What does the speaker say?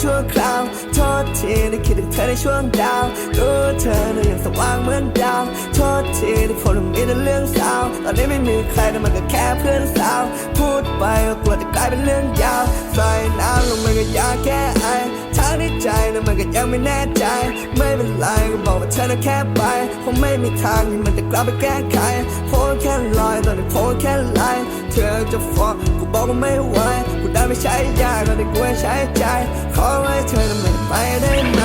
ชั่วคราว โทษทีที่คิดถึงเธอในช่วงดาวรู้เธอนั้นยังสว่างเหมือนดาว โทษทีที่ผมมีแต่เรื่องสาว ตอนนี้ไม่มีใครแต่มันก็แค่เพื่อนสาว พูดไปก็กลัวจะกลายเป็นเรื่องยาวใส่น้ำลงไปก็ยากแค่ไอทั้งที่ใจนั้นมันก็ยังไม่แน่ใจ ไม่เป็นไรก็บอกว่าเธอนั้นแค่ไปคงไม่มีทางที่มันจะกลับไปแก้ไขโพสแค่ลอยตอนนี้โพสแค่ไลน์เธอจะฟ้องกูบอกว่าไม่ไหว ไม่ใช้ยาตอนนี้กลัวใช้ใจ ขอไว้เธอทำไมไปได้ไหม